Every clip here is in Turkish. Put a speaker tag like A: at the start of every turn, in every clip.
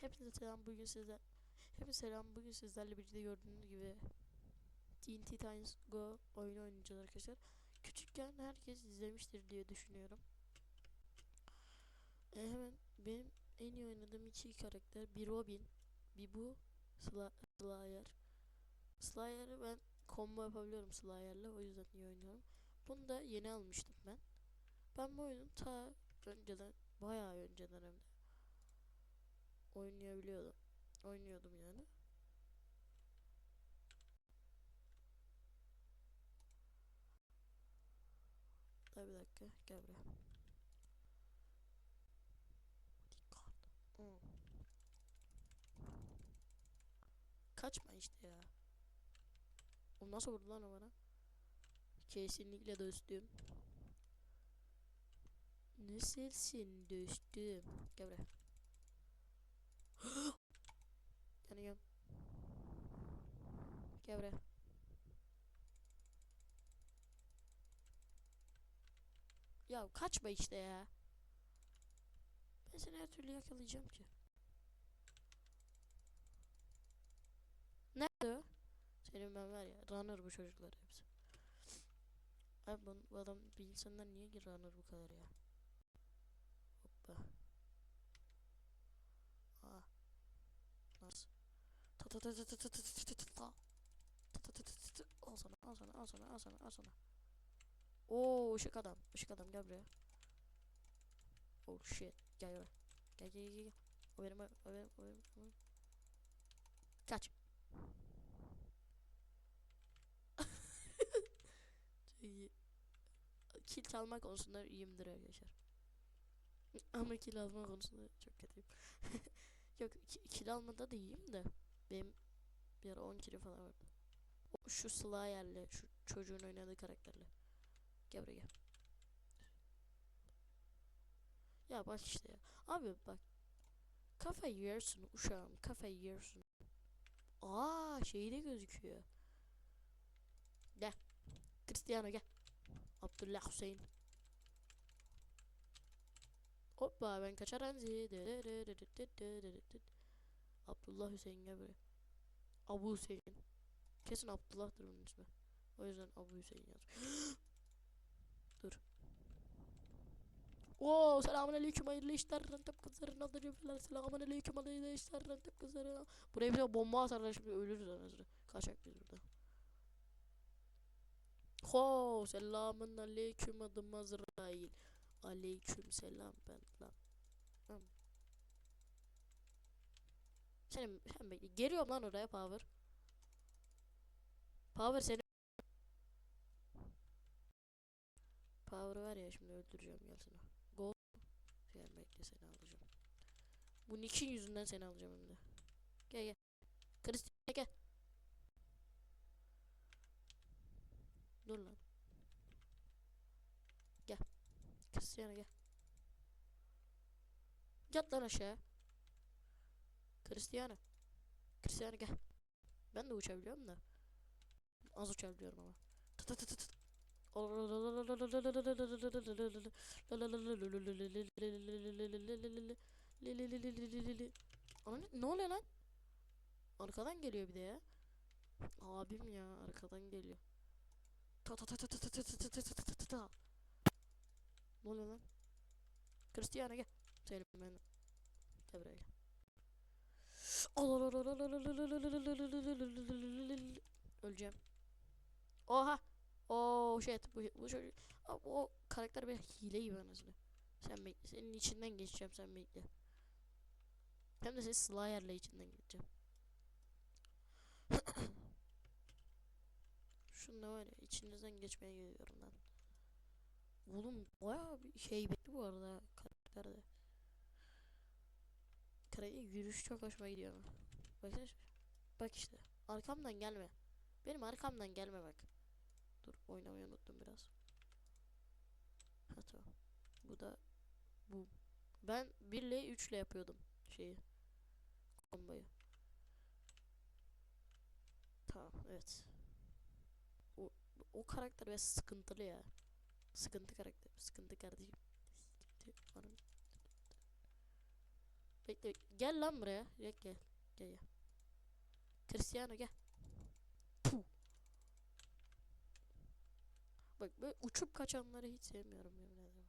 A: Hepinize selam bugün sizler. Hepinize selam bugün sizlerle birlikte gördüğünüz gibi TNT Titans Go oyunu oynayacağız arkadaşlar. Küçükken herkes izlemiştir diye düşünüyorum. E, hemen benim en iyi oynadığım iki karakter bir Robin, bir bu Sla Slayer. Slayer'ı ben combo yapabiliyorum Slayer'la o yüzden iyi oynuyorum. Bunu da yeni almıştım ben. Ben bu oyunu ta önceden bayağı önceden hem de oynayabiliyordum. Oynuyordum yani. Dur bir dakika gel buraya. Dikkat. Hmm. Kaçma işte ya. O nasıl vurdu lan bana? Kesinlikle dostum. Nasılsın dostum? Gel buraya. Yanıyorum. Gel buraya. Ya kaçma işte ya. Ben seni her türlü yakalayacağım ki. Nerede o? Senin ben var ya runner bu çocuklar hepsi. Abi bu, adam bir insanlar niye runner bu kadar ya? Al sana al sana al sana al sana al sana. Oo ışık adam ışık adam gel buraya. Oh shit gel buraya. Gel gel gel gel. O benim o benim o benim. Kaç. Kill çalma konusunda iyiyimdir arkadaşlar. Ama kill alma konusunda çok kötüyüm. Yok ki- kill almada da iyiyim de. Benim bir ara 10 kilo falan vardı. Şu Slayer'le şu çocuğun oynadığı karakterle. Gel buraya. Ya bak işte ya. Abi bak. Kafayı yersin uşağım. Kafayı yersin. Aa şeyde gözüküyor. Gel. Cristiano gel. Abdullah Hüseyin. Hoppa ben kaçar Anzi. Abdullah Hüseyin gel buraya. Abu Hüseyin. Kesin Abdullah'tır bunun ismi. O yüzden Abu Hüseyin yaz. Dur. Oo selamun aleyküm hayırlı işler rantep kızları nadırcılar selamun aleyküm hayırlı işler rantep kızları Buraya bir de bomba atarlar şimdi ölürüz anasını Kaçak biz burada Ho selamun aleyküm adım Azrail Aleyküm selam ben lan Senin sen bekle geliyorum lan oraya power Power seni Power var ya şimdi öldüreceğim gel sana. Go. Gel bekle seni alacağım. Bu Nick'in yüzünden seni alacağım hem de. Gel gel. Cristiano gel. Dur lan. Gel. Cristiano gel. Yat lan aşağı. Cristiano. Cristiano gel. Ben de uçabiliyorum da. Az uçabiliyorum ama. Tı tı tı tı. Ana ne oluyor lan? Arkadan geliyor bir de ya. Abim ya arkadan geliyor. Ta ta ta ta ta ta ta ta ta ta ta ta. Ne oluyor lan? Cristiano gel. Senin ben. Gel buraya gel. Öleceğim. Oha. Oh shit bu, bu çocuk Abi o karakter bir hile gibi anasını. Sen bekle. Senin içinden geçeceğim sen bekle. Hem de seni Slayer'la içinden geçeceğim. Şunda var ya içinizden geçmeye geliyorum lan. Oğlum bayağı bir şey bekli bu arada karakterde. Karakter yürüyüş çok hoşuma gidiyor şu- Bak işte. Arkamdan gelme. Benim arkamdan gelme bak. Dur oynamayı unuttum biraz. Ha. Bu da bu. Ben 1 ile 3 ile yapıyordum şeyi. Komboyu. Tamam evet. O, o karakter biraz sıkıntılı ya. Sıkıntı karakter. Sıkıntı kardeşim. Bekle. Gel lan buraya. Gel gel. Gel gel. Cristiano gel. Puh. Bak böyle uçup kaçanları hiç sevmiyorum ederim.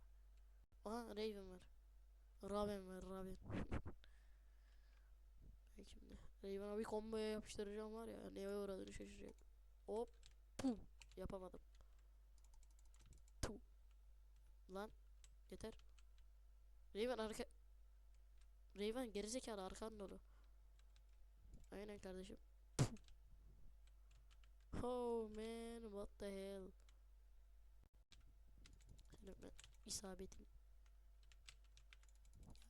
A: Aha Raven var. Raven var Raven. Bak şimdi. Raven'a bir comboya yapıştıracağım var ya. Neye uğradığını şaşıracak. Hop. Pum. Yapamadım. Puh. Lan. Yeter. Raven arka... Raven gerizekalı arkan dolu. Aynen kardeşim. Oh man what the hell. Ben.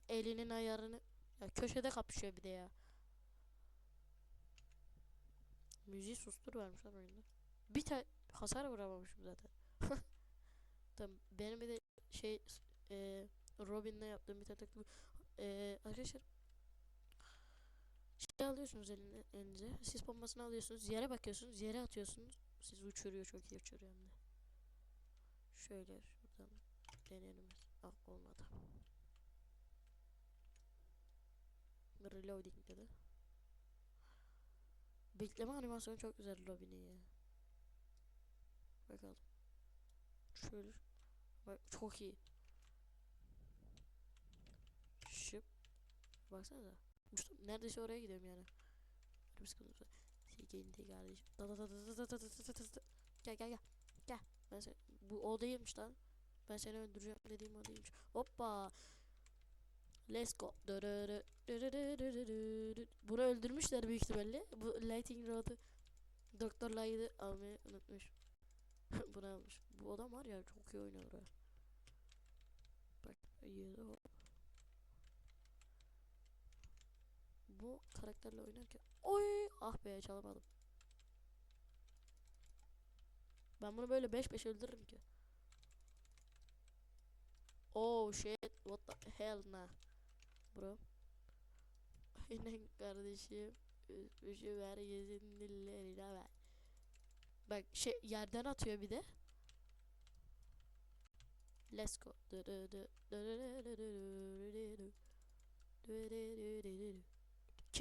A: Elinin ayarını ya köşede kapışıyor bir de ya. Müziği sustur vermişler oyunda. Bir tane hasar vuramamışım zaten. Tamam benim bir de şey e, Robin'le yaptığım bir tane taktik e, arkadaşlar şey alıyorsunuz eline, elinize sis bombasını alıyorsunuz yere bakıyorsunuz yere atıyorsunuz sizi uçuruyor çok iyi uçuruyor hem de. Şöyle şuradan deneyelim. Ah olmadı. Reloading dedi. Bekleme animasyonu çok güzel Robin'in ya. Bakalım. Şöyle. Bak çok iyi. Baksana. Uçtum. Neredeyse oraya gidiyorum yani. Bir sıkıntı var. De kardeşim. Da da da da da da da da da da. Gel gel gel. Gel. Ben sen bu o değilmiş lan. Ben seni öldüreceğim dediğim o değilmiş. Hoppa. Let's go. Bunu öldürmüşler büyük ihtimalle. Bu Lighting Rod'u Doktor Light'ı almayı unutmuş. Bunu almış. Bu adam var ya çok iyi oynuyor. Bak yedi hop. Karakterle oynarken oy ah be çalamadım. Ben bunu böyle 5-5 öldürürüm ki. Oh shit what the hell nah bro. Aynen kardeşim. Üstmüşü ver gezin dillerine ver. Bak şey yerden atıyor bir de. Let's go.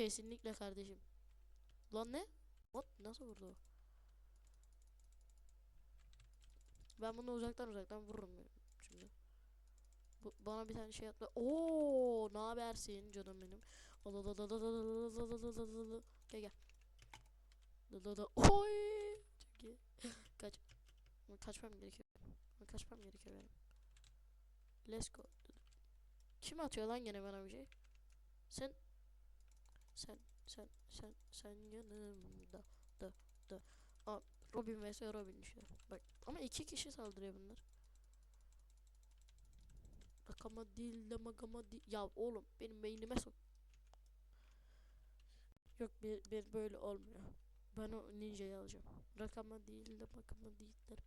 A: Kesinlikle kardeşim. Lan ne? What? Nasıl vurdu? Ben bunu uzaktan uzaktan vururum şimdi. Bu, bana bir tane şey atla. Oo, ne habersin canım benim? Gel gel. Oy! Çok iyi. Kaç. Kaçmam gerekiyor. Kaçmam gerekiyor benim. Let's go. Kim atıyor lan gene bana bir şey? Sen sen sen sen sen yanımda da da. Aa, Robin vs Robin işte. Bak ama iki kişi saldırıyor bunlar. Rakama değil de magama değil. Ya oğlum benim beynime sok. Yok bir, bir böyle olmuyor. Ben o ninja'yı alacağım. Rakama değil de makama değiller.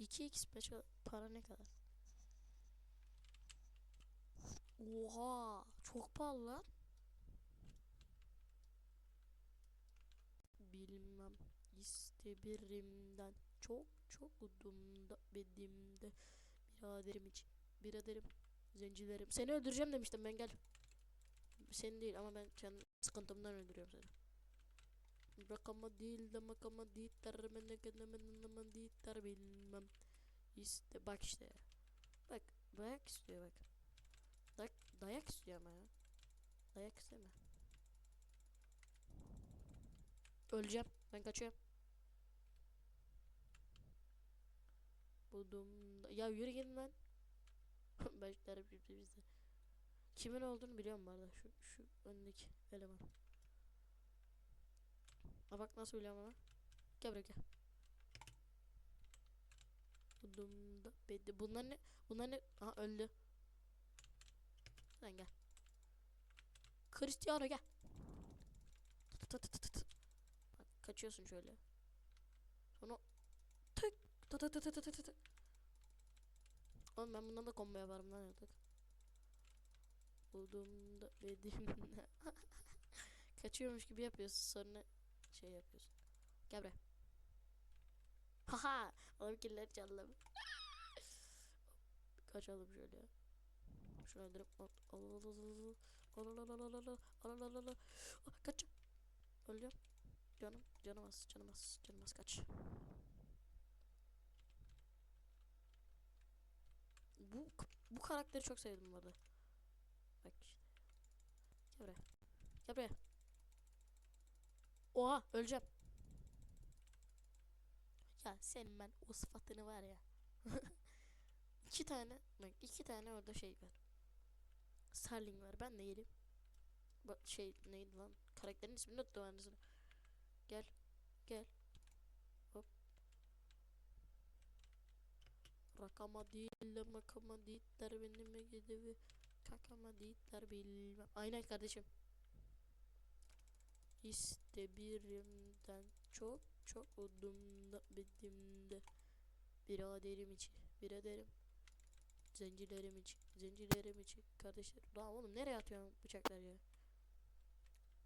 A: 2x special para ne kadar? Oha çok pahalı lan. Bilmem. İstebirimden çok çok udumda bedimde. Biraderim için. Biraderim zencilerim. Seni öldüreceğim demiştim ben gel. Seni değil ama ben kendi sıkıntımdan öldürüyorum seni. Rakama değil de makama değil termene kendime değil ter bilmem. İşte bak işte. Bak dayak istiyor bak. Dayak, dayak istiyor ama ya. Dayak isteme Öleceğim ben kaçıyorum Budum Ya yürü gidin lan Başlarım şimdi bizde Kimin olduğunu biliyorum bu arada şu, şu öndeki eleman Ha bak nasıl biliyorum ama. Gel buraya gel. Budumda bedi. Bunlar ne? Bunlar ne? Aha öldü. Sen gel. Cristiano gel. Tı tı tı. Bak kaçıyorsun şöyle. Sonra tık tı tı tı tı tı tı tı. Oğlum ben bundan da combo yaparım lan artık. Budumda bedimde. Kaçıyormuş gibi yapıyorsun sonra şey yapıyorsun. Gel buraya. Haha. Oğlum killeri çaldım. Kaçalım şöyle. Şunu öldürüp. Ah, Kaç. Öleceğim. Canım. Canım az. Canım az. Canım az kaç. Bu bu karakteri çok sevdim bu. Bak. Gel buraya. Gel buraya. Oha öleceğim. Ya senin ben o sıfatını var ya. iki tane bak iki tane orada şey var. Starling var. Ben de geleyim. Bak şey neydi lan? Karakterin ismini unuttum anasını. Gel. Gel. Hop. Rakama değil makama değiller benime gidivi. Kakama değiller bilmem. Aynen kardeşim. İşte birimden çok çok odumda bedimde. Biraderim için. Biraderim. Zencilerim için. Zencilerim için. Kardeşler. Lan oğlum nereye atıyorsun bıçakları ya?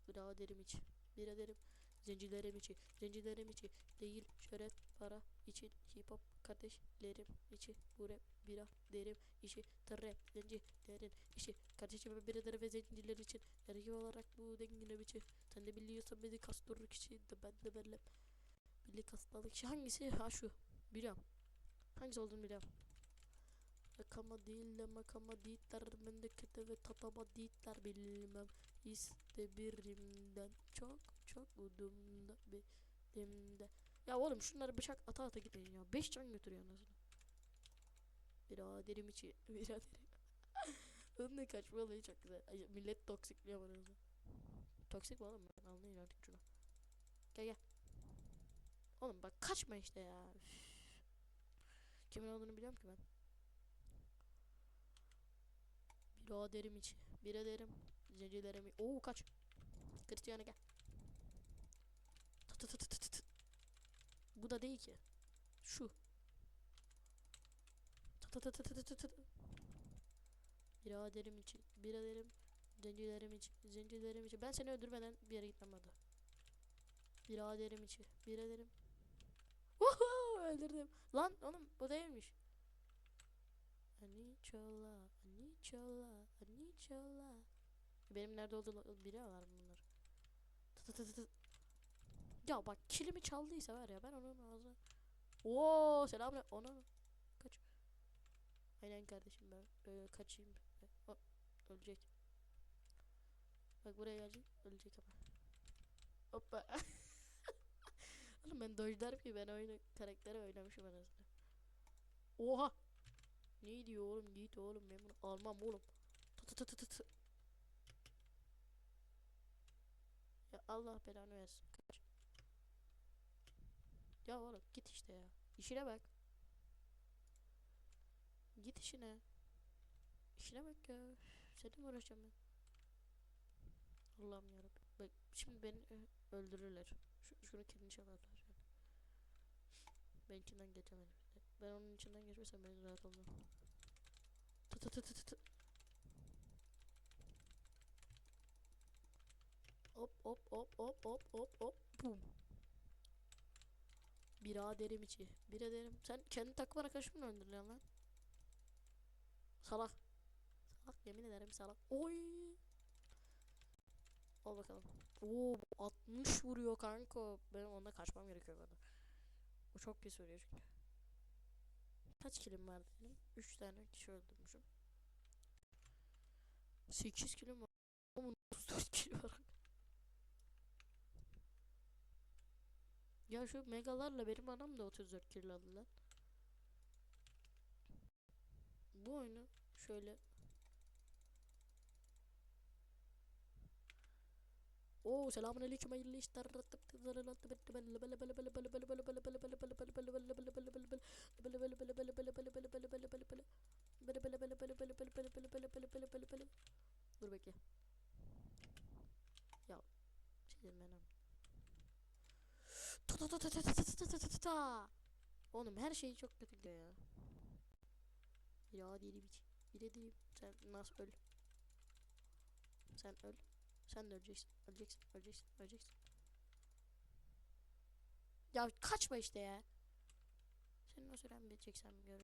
A: Biraderim için. Biraderim. Zencilerim için. Zencilerim için. Değil şöhret para için. Hip hop kardeşlerim için. Bu rap bira derim işi. Trap zencilerin işi. Kardeşim birader ve zenciler için. Erkek olarak bu dengine biçi. Sen de biliyorsan beni kasturur kişi de ben de belli. Birlik hastalık kişi hangisi? Ha şu. Biliyorum. Hangisi olduğunu biliyorum. Rakama değil de makama değiller memlekete ve tatama değiller bilmem İşte birimden çok çok udumda birimde Ya oğlum şunları bıçak ata ata gitmeyin ya 5 can götürüyor anasını Biraderim içi biraderim Önüne kaçma olayı çok güzel Ay, Millet toksikliyor bana Toksik mi oğlum ben anlayın artık şunu Gel gel Oğlum bak kaçma işte ya Üf. Kimin olduğunu biliyorum ki ben Biraderim içi. Biraderim. Zencilerim. Oo kaç. Cristiano gel. Tı tı tı tı tı. Bu da değil ki. Şu. Tı tı tı tı tı tı tı. Biraderim için. Biraderim. Zencilerim için. Zencilerim için. Ben seni öldürmeden bir yere gitmem hadi. Biraderim için. Biraderim. Woohoo öldürdüm. Lan oğlum bu değilmiş. Aniçola, Aniçola, Aniçola. Benim nerede olduğunu biliyorlar bunlar. Tı tı tı tı. Ya bak kilimi çaldıysa var ya ben onun ağzına. Oo selam ona kaç. Aynen kardeşim ben böyle kaçayım. O, ölecek. Bak buraya gelecek ölecek ama. Hoppa. Oğlum ben dojlar ki ben oyunu karakteri oynamışım anasını. Oha. Ne diyor oğlum git oğlum ben bunu almam oğlum. Tı tı tı tı tı. Ya Allah belanı versin. Kaç. Ya oğlum git işte ya. İşine bak. Git işine. İşine bak ya. Seninle mi uğraşacağım ben? Allah'ım yarabbim. Bak şimdi beni ö- öldürürler. Şu, şunu kendini çalarlar. Yani. Ben içinden geçemedim. Ben onun içinden geçmesem ben rahat olmam. Tı tı tı tı tı. Hop hop hop hop hop hop hop bum. Biraderim içi. Biraderim. Sen kendi takım arkadaşını mı öldürüyorsun lan? Salak. Salak yemin ederim salak. Oy. Al bakalım. Oo 60 vuruyor kanka. Benim ondan kaçmam gerekiyor bana. O çok pis vuruyor çünkü. Kaç kilim var benim? 3 tane kişi öldürmüşüm. 8 kilim var. Ama 34 kilo var. Ya şu megalarla benim anam da 34 kilo aldı lan. Bu oyunu şöyle Oo selamun aleyküm hayırlı işler. Dur bekle. Ya şey dedim ben Ta ta ta ta ta ta ta ta ta. Oğlum her şey çok kötü gidiyor ya. Ya değilim hiç. Bile değilim. Sen nasıl öl? Sen öl. Sen de öleceksin. Öleceksin. Öleceksin. Öleceksin. Ya kaçma işte ya. Senin o süren bitecek sen gör.